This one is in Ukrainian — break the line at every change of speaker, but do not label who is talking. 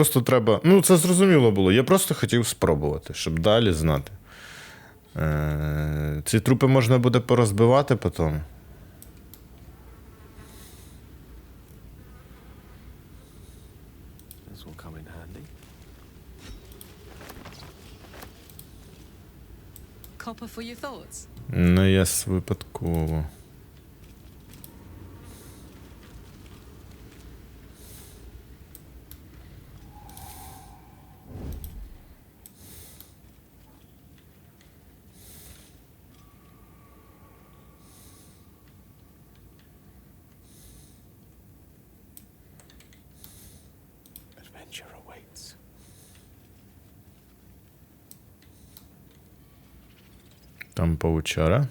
Просто треба. Ну, це зрозуміло було. Я просто хотів спробувати, щоб далі знати. Е, ці трупи можна буде порозбивати потім.
Copper for your thoughts.
Ну, я випадково. tam poučora